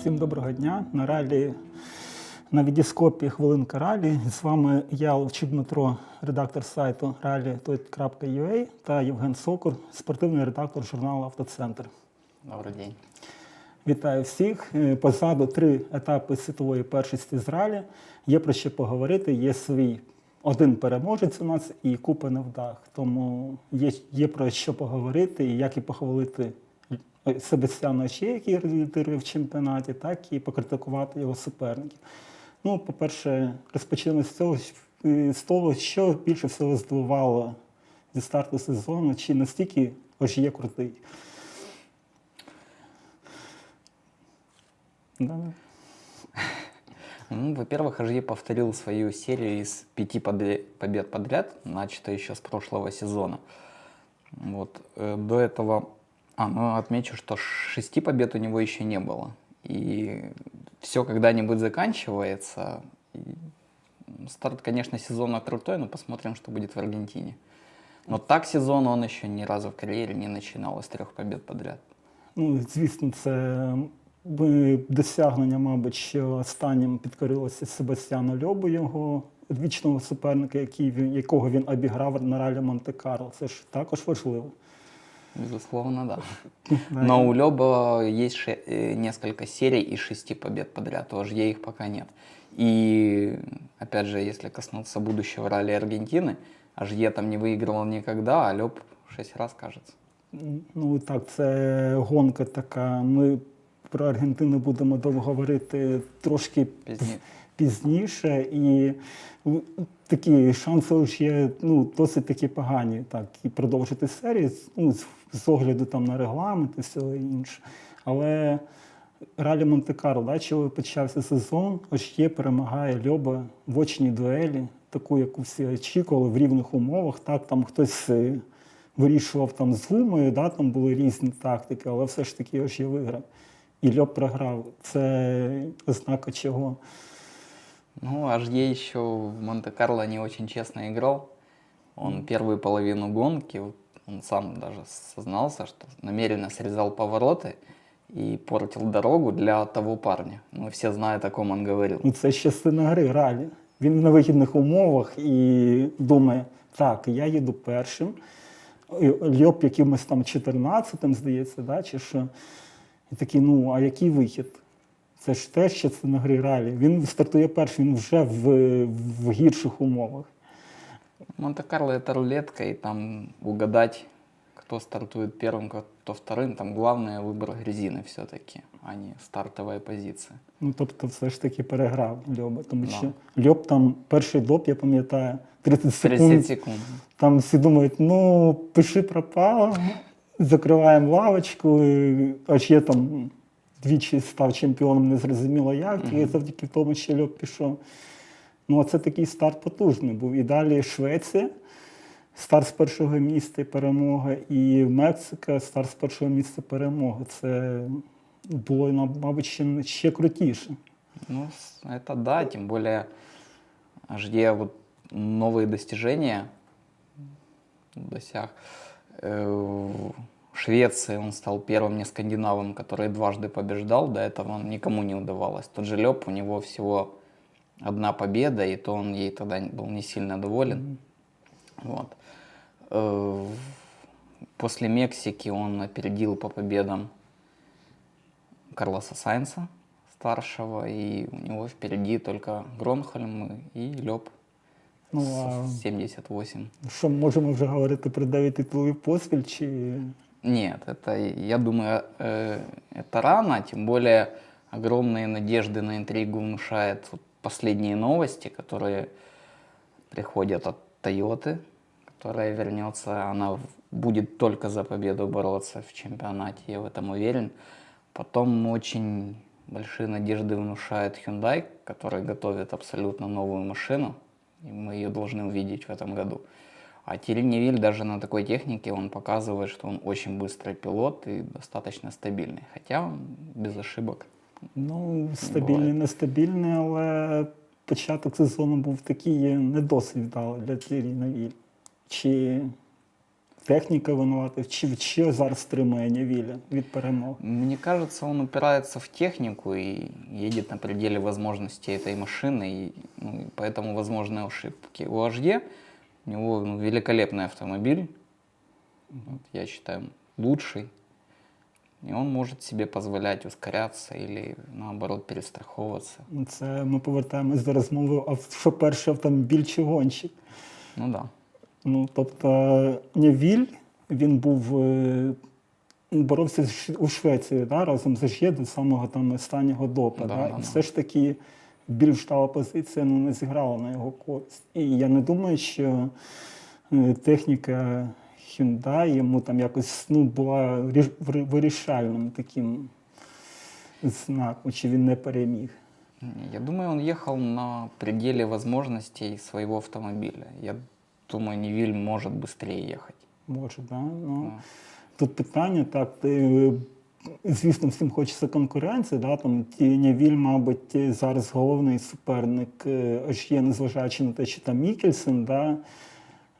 Всім доброго дня. На ралі на відіскопі хвилинка ралі. З вами я, Ловчик Дмитро, редактор сайту rally.ua та Євген Сокур, спортивний редактор журналу Автоцентр. Добрый день. Вітаю всіх. Е, Позаду три етапи світової першості з ралі. Є про що поговорити. Є свій один переможець у нас і купа невдах. Тому є, є про що поговорити, і як і похвалити е, Себастьяна Очі, який лідирує в чемпіонаті, так і покритикувати його суперників. Ну, по-перше, розпочнемо з цього е, з того, що більше всього здивувало зі старту сезону, чи настільки Ожіє крутий. Да. Ну, во-первых, Ажье повторил свою серию из пяти подря- побед подряд, начатой еще с прошлого сезона. Вот. э, До этого, а, ну, отмечу, что шести побед у него еще не было. И все когда-нибудь заканчивается. И старт, конечно, сезона крутой, но посмотрим, что будет в Аргентине. Но так сезон он еще ни разу в карьере не начинал из трех побед подряд. Ну, звісно, це досягнення, мабуть, що останнім підкорилося Себастьяну Льобу, його вічного суперника, який якого він обіграв на ралі Монте-Карло. Це ж також важливо. Безусловно, да. Но у Леба есть ше- э, несколько серий и шести побед подряд, у Ажье их пока нет. И, опять же, если коснуться будущего ралли Аргентины, Ажье там не выигрывал никогда, а Леб шесть раз, кажется. Ну так, це гонка така. Ми про Аргентину будемо довго говорити трошки Пізніше. пізніше. І ну, такі шанси ж є ну, досить такі погані. Так, і продовжити серію з- ну, з, з огляду там на регламент і все інше. Але Ралі Монте-Карло, да, чого почався сезон, ось перемагає Льоба в очній дуелі, таку, яку всі очікували в рівних умовах. Так, там хтось е, вирішував там з гумою, да, там були різні тактики, але все ж таки ось я виграв. І Льоб програв. Це ознака чого. Ну, Ажье еще в Монте-Карло не очень честно играл. Он первую половину гонки, вот он сам даже сознался, что намеренно срезал повороты и портил дорогу для того парня. Мы все знают, о ком он говорил. Ну, це частина гри ралі. Він на вигідних умовах і думає, так, я їду першим. І Льоп якимось там 14-м, здається, да, чи що. І такий, ну, а який вихід? Це ж теж частина гри ралі. Він стартує першим, він вже в, в гірших умовах. Монте-Карло это рулетка, и там угадать, кто стартует первым, кто вторым, там главное выбор резины все-таки, а не стартовая позиция. Ну, тобто, все ж таки переграв Льоба. Тому Да. що Льоб там перший доп, я пам'ятаю, 30 секунд. 30 секунд. Там всі думають, ну, пиши пропало, закриваємо лавочку, і аж я там двічі став чемпіоном, не зрозуміло як, і завдяки тому, що Льоб пішов. Ну, а це такий старт потужний був. І далі Швеція, старт з першого місця і перемога, і Мексика, старт з першого місця перемога. Це було, мабуть, ще, ще крутіше. Ну, с- это да, тем более Ажье вот новые достижения досяг. Э, В Швеции он стал первым не скандинавом, который дважды побеждал. До этого он никому не удавалось. Тот же Леп, у него всего одна победа, и то он ей тогда был не сильно доволен. Вот. Э, После Мексики он опередил по победам Карлоса Сайнса старшего, и у него впереди только Гронхольм и Леп Ну, а 78. що можемо вже говорити про 9 титулів поспіль? Чи Нет, это, я думаю, э, это рано, тем более огромные надежды на интригу внушает вот последние новости, которые приходят от Тойоты, которая вернется, она будет только за победу бороться в чемпионате, я в этом уверен. Потом очень большие надежды внушает Hyundai, который готовит абсолютно новую машину, и мы ее должны увидеть в этом году. А Тири Невиль даже на такой технике он показывает, что он очень быстрый пилот и достаточно стабильный. Хотя он без ошибок. Ну, стабільний, нестабільний, але початок сезону був такий не досить вдалий для Тірі Навіль. Чи техніка винувата, чи що зараз стримує Нєвіля від перемог? Мне кажется, он упирается в технику и едет на пределе возможностей этой машины, и, ну, и поэтому возможны ошибки. У HD у него ну, великолепный автомобиль, вот, я считаю, лучший, И он может себе позволять ускоряться или наоборот перестраховываться. Ну, Це ми повертаємось до розмови, а що перший автомобіль чи гонщик. Ну да. Ну, тобто Нєвіль, він був е, боровся у Швеції да, разом з Жє до самого там останнього допа. Да, Да, да, І да. все ж таки більш та позиція ну, не зіграла на його користь. І я не думаю, що е, техніка Hyundai йому там якось ну, була вирішальним таким знаком, чи він не переміг. Я думаю, он ехал на пределе возможностей своего автомобиля. Я думаю, Невиль может быстрее ехать. Може, да? ну, А. Тут питання, так, ти, звісно, всім хочеться конкуренції, да, там Нєвіль, мабуть, зараз головний суперник е, аж є, незважаючи на те, що там Мікельсен, да, е,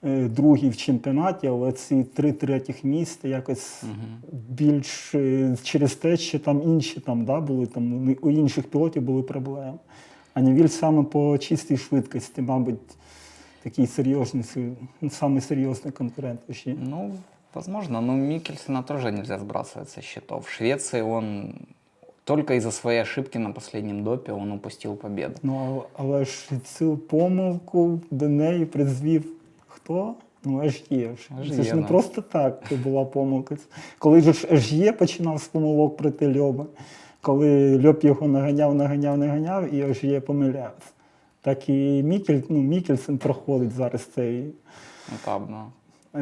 другий в чемпіонаті, але ці три третіх місця якось більш е, через те, що там інші там, да, були, там, у інших пілотів були проблеми. А Нєвіль саме по чистій швидкості, мабуть, такий серйозний, с- самий серйозний конкурент. ще. Ну, возможно, но Микельсона тоже нельзя сбрасывать со счетов. В Швеции он только из-за своей ошибки на последнем допе он упустил победу. Ну, але ж цю помилку до неї призвів хто? Ну, аж є. Аж Це є, ж не просто так була помилка. Коли ж аж є починав з помилок проти Льоба, коли Льоб його наганяв, наганяв, наганяв, і аж є помилявся. Так і Мікель, ну, Мікельсен проходить зараз цей Этап, да.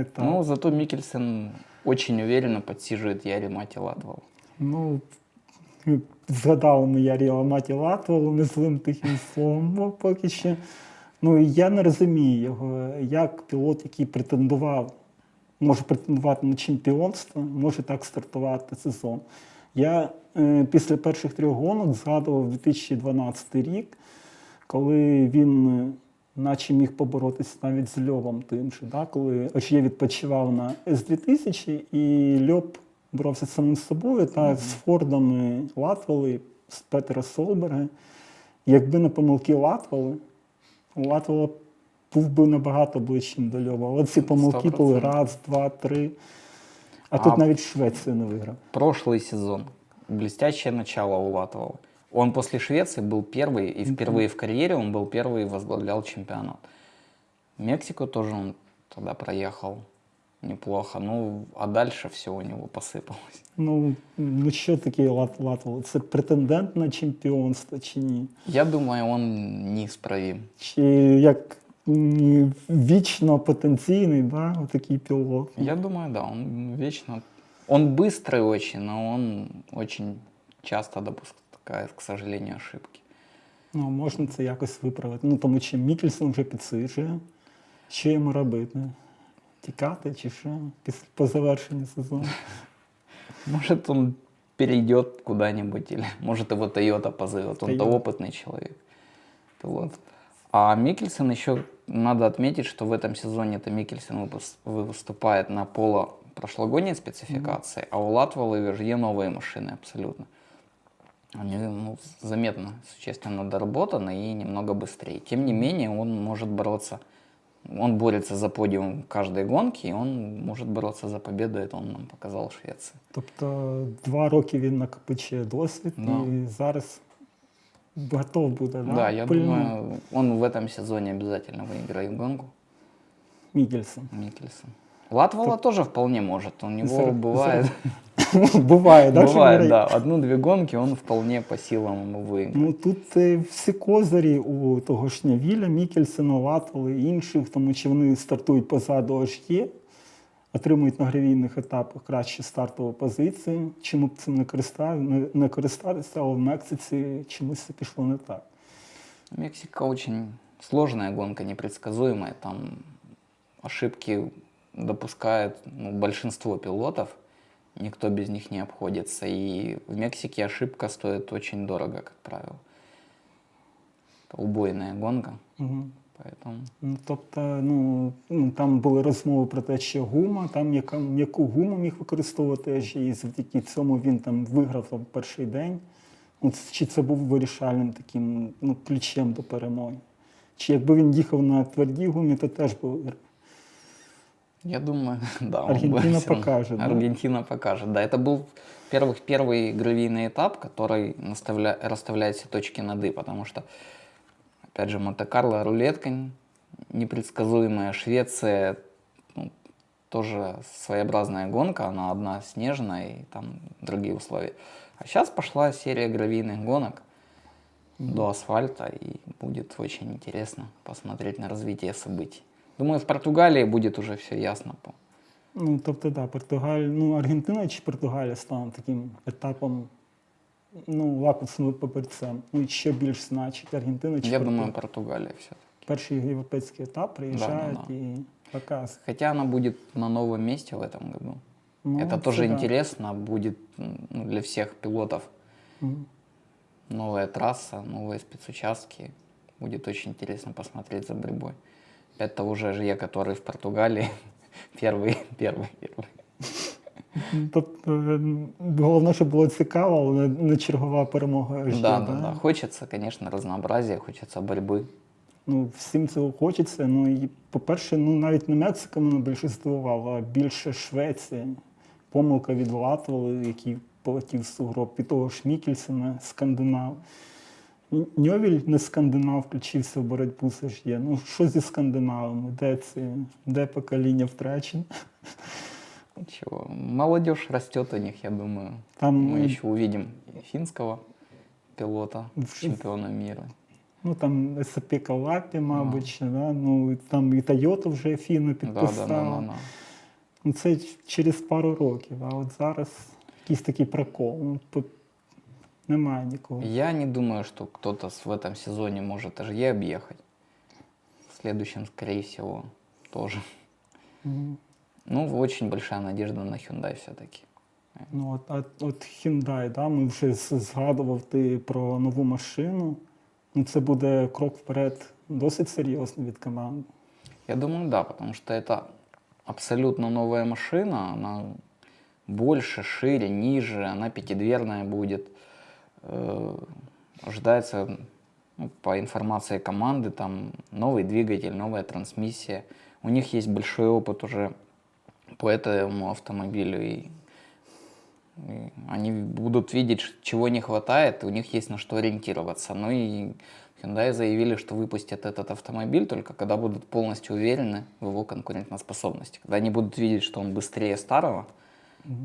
етап. Ну, зато Микельсон очень уверенно подсиживает Яри Мати Ладвал. Ну, згадали ми Ярія Маті Латвалу не злим тихим словом, бо поки що. Ну, я не розумію його, як пілот, який претендував, може претендувати на чемпіонство, може так стартувати сезон. Я е, після перших трьох гонок згадував 2012 рік, коли він е, наче міг поборотися навіть з Льовом тим же, да? коли Очє відпочивав на С-2000, і Льоб боровся самим собою та з Фордами Латвали, з Петера Солберга. Якби не помилки Латвали, у Латвала був би набагато ближчим до Льова. Але ці помилки були 100%. раз, два, три. А, А- тут навіть Швецію не виграв. Прошлый сезон. Блестящее начало у Латвала. Он после Швеции был первый, и впервые в карьере он был первый и возглавлял чемпионат. Мексику тоже он тогда проехал неплохо. Ну, а дальше все у него посыпалось. Ну, ну що таке Лат Латвала? Це претендент на чемпіонство чи ні? Я думаю, он неисправим. Чи як м, вічно потенційний, да, такий пілот? Я думаю, да, он вечно... Он быстрый очень, но он очень часто допускает, к сожалению, ошибки. Ну, можна це якось виправити. Ну, тому що Мікельсон вже підсиджує. Що йому робити? Тікати чи що? Після по завершенню сезону. Может, он перейдет куда-нибудь, или может его Тойота позовет. Он-то опытный человек, пилот. А Микельсон еще надо отметить, что в этом сезоне это Микельсон выступает на поло прошлогодней спецификации, а у Латвала и Вержье новые машины абсолютно. Они ну, заметно, существенно доработаны и немного быстрее. Тем не менее, он может бороться Он борется за подиум каждой гонки, и он может бороться за победу. Это он нам показал в Швеции. Тобто два роки він накопичує досвід Да. і зараз готов буде. Да, Да, я пильно. думаю, он в этом сезоне обязательно выиграет гонку. Мікельсон. Микельсон. Латвала тоже вполне может. У него Зар- бывает, Буває, да, бывает, да, одну-две гонки он вполне по силам ему выиграет. Ну тут е, всі козирі у того ж Нявіля, Мікельсена, Латвали і інших, тому що вони стартують позаду аж є, отримують на гравійних етапах кращі стартові позиції. Чому б цим не, користав, не, користатися, але в Мексиці чомусь це пішло не так. Мексика очень сложная гонка, непредсказуемая. Там ошибки допускает ну, большинство пилотов. Никто без них не обходится. И в Мексике ошибка стоит очень дорого, как правило. Это убойная гонка. Угу. Поэтому Ну, тобто, ну, ну, там були розмови про те, що гума, там яка, яку гуму міг використовувати, і завдяки цьому він там виграв там, перший день. От, чи це був вирішальним таким ну, ключем до перемоги? Чи якби він їхав на твердій гумі, то теж був я думаю, да. Аргентина покажет, да? Аргентина покажет, да. Это был первых, первый гравийный этап, который наставля- расставляет все точки над «и», потому что, опять же, Монте-Карло, рулетка непредсказуемая, Швеция ну, тоже своеобразная гонка, она одна снежная и там другие условия. А сейчас пошла серия гравийных гонок до асфальта, и будет очень интересно посмотреть на развитие событий. Думаю, в Португалии будет уже все ясно. по- Ну, тобто, да, Португалія, ну, Аргентина чи Португалія стане таким етапом, ну, лакмусовим папірцем. Ну, і що більш значить Аргентина чи Я Португалія? думаю, Португалия все. Перший європейський етап приїжджають да. і показують. Хотя она будет на новом месте в этом году. Ну, Это це тоже да. интересно, будет м, ну, для всех пилотов Мгм. новая трасса, новые спецучастки. Будет очень интересно посмотреть за борьбой. Опять того же же я, который в Португалии, первый, первый, первый. Тобто, е, головне, щоб було цікаво, але не, не чергова перемога. аж Да, є, да, да. Хочется, конечно, разнообразия, хочется борьбы. Ну, всім цього хочеться. Ну і, по-перше, ну навіть не Мексика мене більше здивувала, а більше Швеція. Помилка від Латвали, який полетів з сугроб, і того ж Мікельсена, скандинав. Ньовіль не скандинав, включився в боротьбу це ж є. Ну що зі скандинавами? Де це? Де покоління втрачене? Ничего, молодежь растет у них, я думаю. Там, Мы ну, еще увидим финского пилота, В- чемпиона мира. Ну там СП Калапі, мабуть, ще, да? ну там і Тойота вже фіну Да, да, да, підписала. да, да. Ну, це через пару років, а от зараз якийсь такий прокол. Ну, по- Немає нікого. Я не думаю, что кто-то с- в этом сезоне может Ажье объехать. В следующем, скорее всего, тоже. Мгм. Ну, очень большая надежда на Hyundai все-таки. Ну, от, а, от Hyundai, да, ми вже з- згадував ти про нову машину. Ну, це буде крок вперед досить серйозно від команди. Я думаю, да, потому что это абсолютно новая машина, она больше, шире, ниже, она пятидверная будет. Э, Ожидается, ну, по информации команды, там новый двигатель, новая трансмиссия. У них есть большой опыт уже по этому автомобилю, и, и они будут видеть, чего не хватает, у них есть на что ориентироваться. Ну и Hyundai заявили, что выпустят этот автомобиль только когда будут полностью уверены в его конкурентоспособности. Когда они будут видеть, что он быстрее старого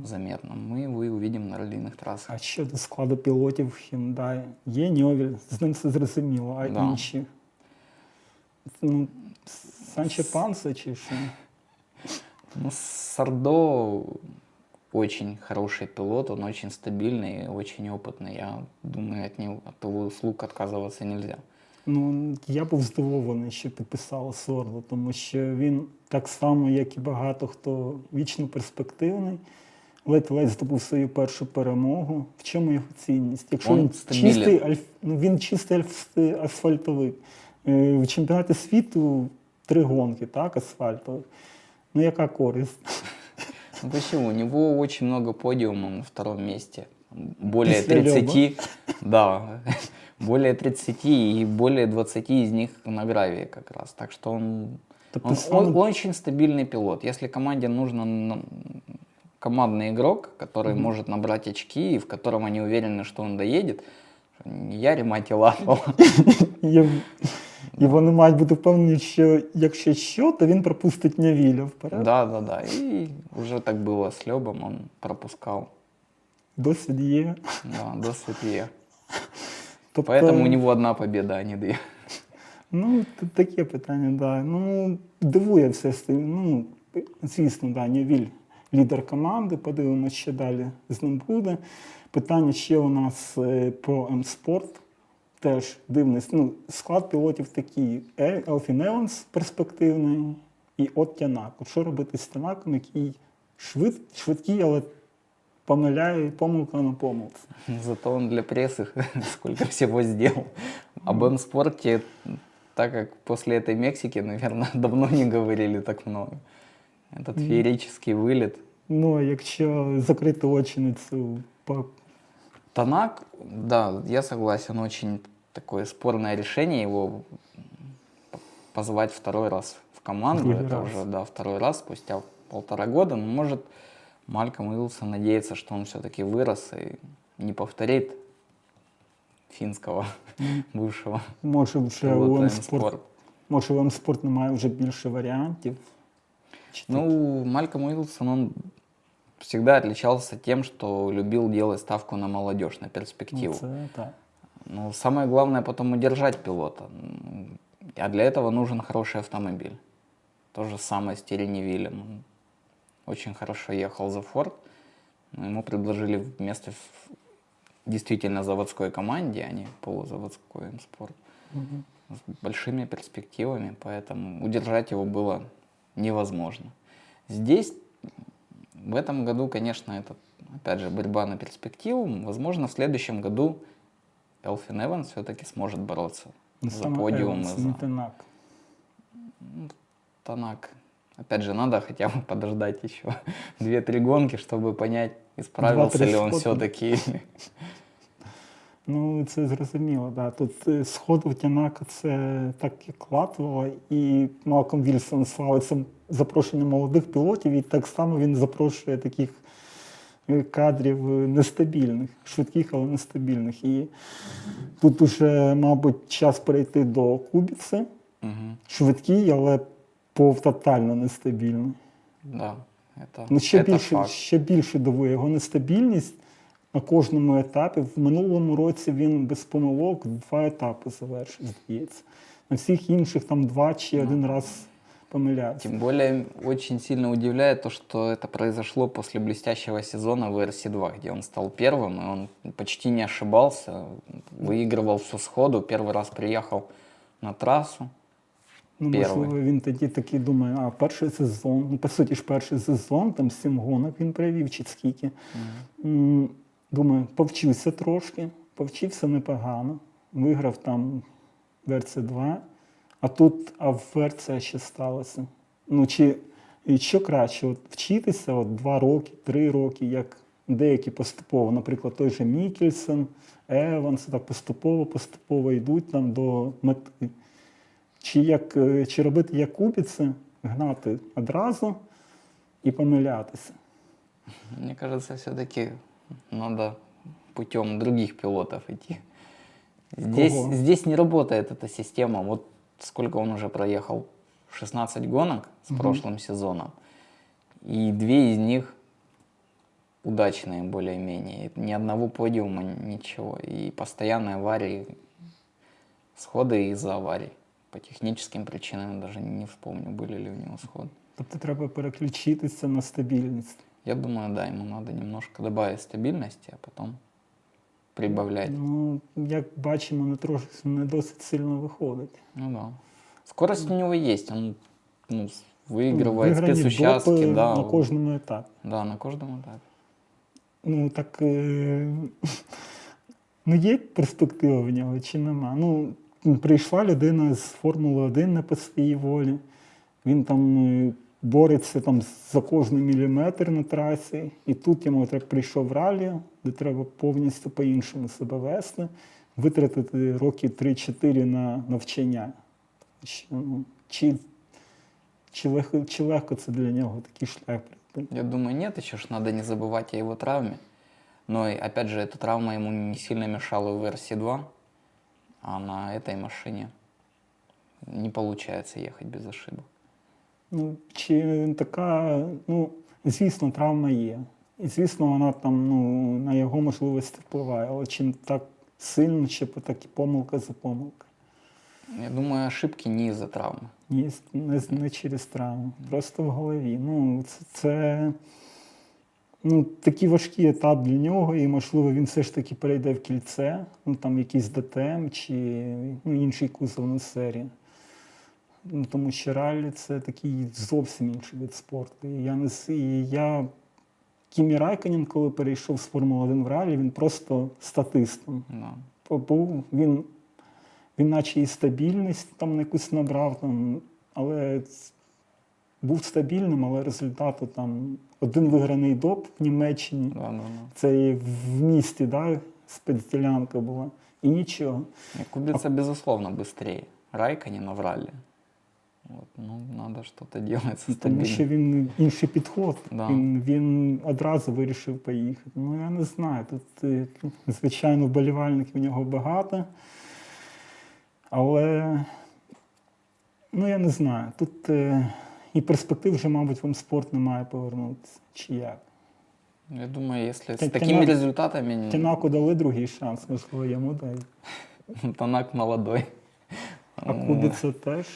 заметно, мы его и увидим на раллийных трассах. А щодо складу пілотів Hyundai, є Ньовіль, з ним все зрозуміло, а Да. інші. Ну, Санче Панса чи що? Ну, Сардо очень хороший пилот, он очень стабильный, очень опытный. Я думаю, от, него, от его услуг отказываться нельзя. Ну, я був здивований, що підписала Сорло, тому що він так само, як і багато хто вічно перспективний, ледь-ледь здобув свою першу перемогу. В чому його цінність? Якщо він стабілен. чистий, альф, ну, він чистий альф- асфальтовик. Е, В чемпіонаті світу три гонки, так, асфальтових. Ну, яка користь? Ну почему? У него очень много подиумов на втором месте. Более Лёба. 30, да, более 30 и более 20 из них на гравии как раз. Так что он, он, он- он очень стабильный пилот. Если команде нужен н- командный игрок, который может набрать очки и в котором они уверены, что он доедет, не Яри мать и Латвала. І, і вони мають бути впевнені, що якщо що, то він пропустить Нявіля вперед. Да, да, да. И уже так было с Лебом, он пропускал. Досвід є. Да, до светлее. Тобто, Поэтому у него одна победа, а не две. Ну, т- таке питання, да. Ну, дивує все з тим. Ну, звісно, да, Нявіль лідер команди, подивимося, що далі з ним буде. Питання ще у нас е, про М-спорт. Теж дивний. Ну, склад пілотів такий. Е- Елфін Еванс перспективний і от Тянак. От що робити з Тянаком, який швид, швидкий, але помиляє помилка на помилці. Зато он для прессы сколько всего сделал. Об М-спорте так как после этой Мексики, наверное, давно не говорили так много. Этот Мгм. феерический вылет. Ну, а якщо закрити очі на цю па- Танак, да, я согласен, очень такое спорное решение его п- позвать второй раз в команду. Другой Это раз. уже, да, второй раз спустя полтора года. Но может Мальком Уилсон надеется, что он все-таки вырос и не повторит финского М. бывшего може вже пилота у М-спорт. М-спорт, може у М-спорт немає вже більше варіантів. Ну, Мальком Уилсон, он всегда отличался тем, что любил делать ставку на молодежь, на перспективу. Ну, так. Ну, самое главное потом удержать пилота. А для этого нужен хороший автомобиль. То же самое с Терри Вильям. Он очень хорошо ехал за Форд, но ему предложили место в действительно заводской команде, а не полузаводской спорт Мгм. с большими перспективами, поэтому удержать его было невозможно. Здесь, в этом году, конечно, это, опять же, борьба на перспективу. Возможно, в следующем году Элфин Эванс все-таки сможет бороться Ну, за подиум. и Еванс, за- не Танак. Танак. Опять же, надо хотя бы подождать еще 2-3 гонки, чтобы понять, исправился ли он все-таки. Ну, це зрозуміло, да. Тут е, сход у Тянака це так як Латвова, і Малком Вільсон славиться запрошенням молодих пілотів, і так само він запрошує таких е, кадрів е, нестабільних, швидких, але нестабільних. І тут уже, мабуть, час перейти до Кубіци. Мгм. Швидкий, але пов тотально нестабільний. Да, это, Ну, ще это більше, факт. ще більше дивує його нестабільність на кожному етапі. В минулому році він без помилок два етапи завершив, здається. На всіх інших там два чи Ну. один раз помиляється. Тем более очень сильно удивляет то, что это произошло после блестящего сезона в RC2, где он стал первым, и он почти не ошибался, выигрывал все сходу, первый раз приехал на трассу. Ну, Перший. можливо, він тоді такий думає, а перший сезон, ну, по суті ж перший сезон, там сім гонок він провів чи скільки. М, Думаю, повчився трошки, повчився непогано, виграв там ВРЦ-2, а тут, а в ВРЦ ще сталося. Ну, чи і що краще, от вчитися от два роки, три роки, як деякі поступово, наприклад, той же Мікельсон, Еванс, так поступово, поступово йдуть там до мети. Чи, як, е, чи робити як кубіце, гнати одразу і помилятися. Мне кажется, все-таки надо путем других пилотов идти. Здесь, Ого. здесь не работает эта система. Вот сколько он уже проехал? 16 гонок с Мгм. прошлым сезоном. И две из них удачные более-менее. Ни одного подиума, ничего. И постоянные аварии, сходы из-за аварий. По техническим причинам даже не вспомню, были ли у него сходы. Тобто треба переключитися на стабільність. Я думаю, да, ему надо немножко добавить стабильности, а потом прибавлять. Ну, як бачимо, не трошки не досить сильно виходить. Ну да. Скорость у него есть, он ну, с- Ну, выигрывает виграні спецучастки, допи да, на у- кожному етапі. да, на каждом этапе. Ну, так е... ну, є перспектива в нього чи нема? Ну, прийшла людина з Формули 1 не по своїй волі. Він там е, бореться там за кожний міліметр на трасі. І тут йому треба прийшов ралі, де треба повністю по-іншому себе вести, витратити роки 3-4 на навчання. Що, ну, чи, чи, легко, чи легко це для нього такий шлях пройти? Я думаю, нет, еще ж надо не забывать о его травме. Но, и, опять же, эта травма ему не сильно мешала в RC2, а на этой машине не получается ехать без ошибок. Ну, чи така, ну, звісно, травма є. І звісно, вона там ну, на його можливості впливає, але чи так сильно, чи по такі помилка за помилка. Я думаю, ошибки не из-за травмы. Ні, не, не через травму, просто в голові. Ну, це, це ну, такий важкий етап для нього, і, можливо, він все ж таки перейде в кільце, ну, там якийсь ДТМ чи ну, інший кузов на серії. Ну, тому що раллі це такий зовсім інший вид спорту. І я не і я Кімі Райконін, коли перейшов з Формули 1 в ралі, він просто статистом Да. був. Він, він наче і стабільність там якусь набрав, там, але був стабільним, але результату там один виграний доп в Німеччині. Да, да, да. Це і в місті, да, спецділянка була. І нічого. И Кубица, безусловно, быстрее. Райканина в ралли. Вот, ну, надо что-то делать со Тому що стабильным. він інший підход. Да. Він, він одразу вирішив поїхати. Ну я не знаю. Тут, е, звичайно, вболівальників в нього багато. Але ну я не знаю. Тут е, і перспектив вже, мабуть, в спорт не має повернутися. Чи як? Я думаю, если Ты- с ты такими на- результатами н- Тінаку дали другий шанс, можливо, йому дають. Танак молодой. А Ну, Кубіца теж.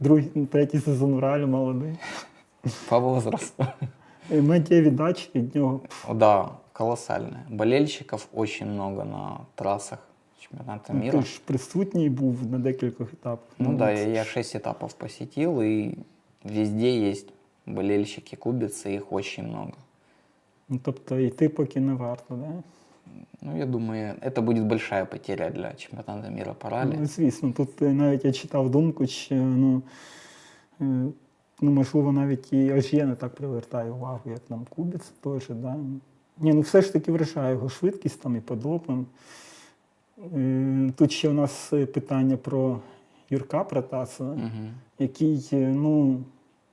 Другий, третій сезон в реалі молодий. По возрасту. І Медіа віддачі від нього. О, Да, колоссальная. Болельщиков очень много на трассах чемпионата Ну, мира. Ти ж присутній був на декількох етапах. Ну да, це я, я ж- шесть этапов посетил, и везде есть болельщики кубицы, их очень много. Ну, тобто йти поки не варто, да? Ну, я думаю, это будет большая потеря для чемпионата мира по. Ну, звісно, тут е, навіть я читав думку, що ну, е, ну можливо, навіть і Ажє не так привертає увагу, як нам Кубіц теж. Да? Ні, ну все ж таки вражає його швидкість там і подобом. Е, Тут ще у нас е, питання про Юрка Протасова. Мгм. який ну,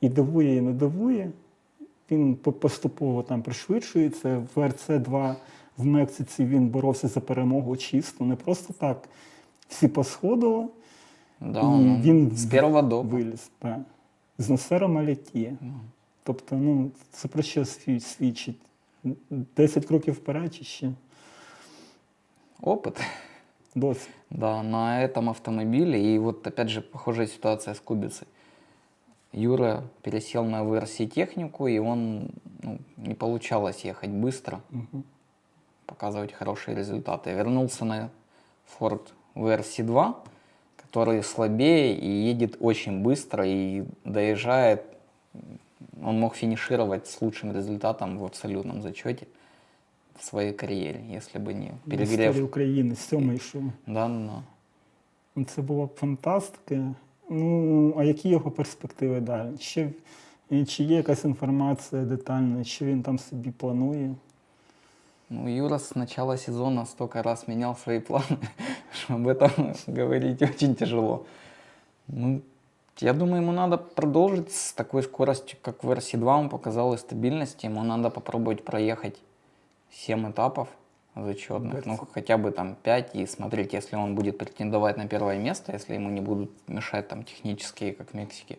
і дивує, і не дивує. Він поступово там пришвидшується. В РЦ-2 в Мексиці він боровся за перемогу чисто. Не просто так всі посходили, Да, і он він с первого допа. виліз. Так. З Насером Аліті. Ну, Тобто, ну, це про що сві- свідчить? 10 кроків вперед чи ще Опыт. досить. Да, на этом автомобиле. И вот опять же похожая ситуация с Кубицей. Юра пересел на VRC технику, и он ну, не получалось ехать быстро, Мгм. показывать хорошие результаты. Вернулся на Ford VRC 2, который слабее и едет очень быстро и доезжает. Он мог финишировать с лучшим результатом в абсолютном зачете в своей карьере, если бы не В перегрев. історії України сьомий йшов. Да, да. Ну, Це була б фантастика. Ну, а які його перспективи далі? Ще, і чи є якась інформація детальна, що він там собі планує? Ну, Юра с начала сезона столько раз менял свои планы, что об этом говорить очень тяжело. Ну, я думаю, ему надо продолжить с такой скоростью, как в RC2 он показал и стабильности. Ему надо попробовать проехать 7 этапов зачетных, ну, хотя бы там 5, и смотреть, если он будет претендовать на первое место, если ему не будут мешать там технические, как в Мексике,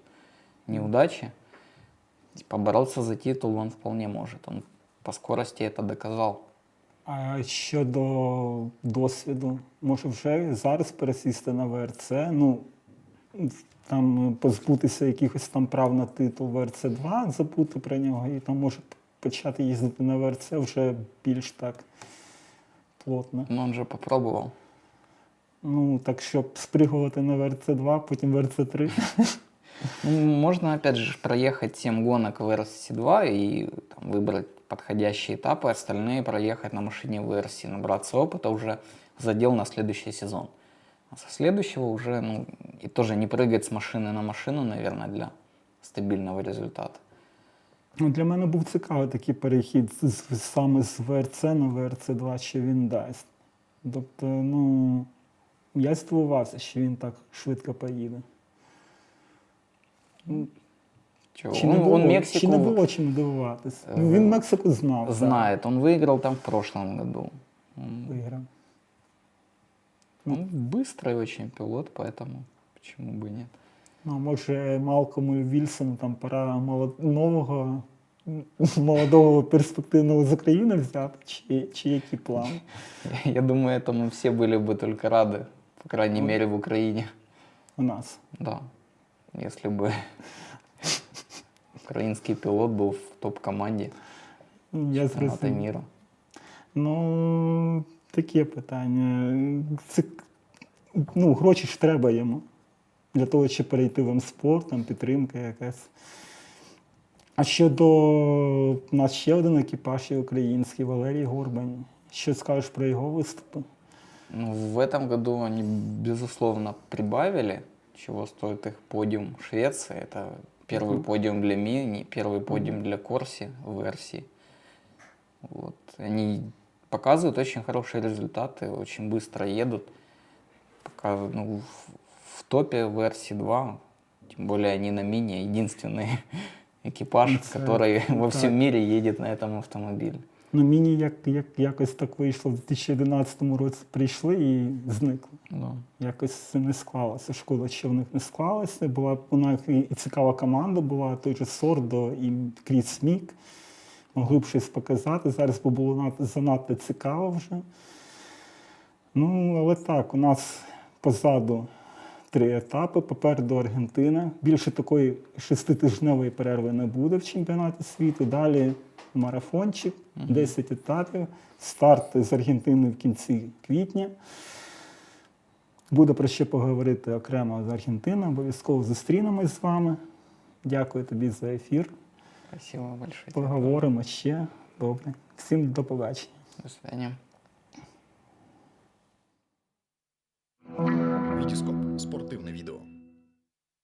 неудачи, побороться за титул он вполне может. Он по скорости это доказал. А щодо досвіду, може вже зараз пересісти на ВРЦ, ну там позбутися якихось там прав на титул ВРЦ-2, забути про нього, і там може почати їздити на ВРЦ вже більш так плотно. Но он же попробовал. Ну, так щоб спригувати на ВРЦ-2, потім ВРЦ-3. Ну, можно, опять же, проехать 7 гонок в RC2 и там, выбрать подходящие этапы, остальные проехать на машине в RC, набраться опыта уже задел на следующий сезон. А со следующего уже, ну, и тоже не прыгать с машины на машину, наверное, для стабильного результата. Ну, для мене був цікавий такий перехід з, з- саме з ВРЦ на ВРЦ-2, що він дасть. Тобто, ну, я здивувався, що він так швидко поїде. Ну, Чё, Чи он, не було, он Мексику чи не було чим дивуватися? Ну, Е, він Мексику знав. так, знает, он выиграл там в прошлом году. Он, Виграв. он быстрый очень пилот, поэтому почему бы и нет. Ну, а може, Малкому Вільсону там пора молод... нового, молодого перспективного з України взяти, чи, чи які плани? Я думаю, этому все были бы только рады, по крайней Ну. мере в Украине. У нас. Да, если бы украинский пилот был в топ-команде Я чемпионата зрозумів. мира. Ну, таке питання. Це, ну, гроші ж треба йому. Для того, щоб перейти в спорт, там підтримка якась. А щодо у нас ще один екіпаж є український Валерій Горбань. Що скажеш про його виступи? Ну, в этом году они, безусловно, прибавили, чего стоит их подиум Швеции. Это первый Мгм. подиум для Мини, первый подиум для Корси в версии. Вот. Они показывают очень хорошие результаты, очень быстро едут. Пока ну, в, в топе версии 2, тем более они на Мини, единственный экипаж, который во всем мире едет на этом автомобиле. Ну, мені як, як, якось так вийшло в 2011 році прийшли і зникли. Да. Якось це не склалося. Шкода, що в них не склалося. Була у них і, цікава команда була, той же Сордо і Кріс Мік. Могли б щось показати. Зараз би було занадто цікаво вже. Ну, але так, у нас позаду три етапи. Попереду Аргентина. Більше такої шеститижневої перерви не буде в чемпіонаті світу. Далі марафончик, 10 етапів. Старт з Аргентини в кінці квітня. Буде про що поговорити окремо з Аргентини. Обов'язково зустрінемось з вами. Дякую тобі за ефір. Спасибо большое. Поговоримо ще. Добре. Всім до побачення. До свидания. Вітіскоп спортивне відео.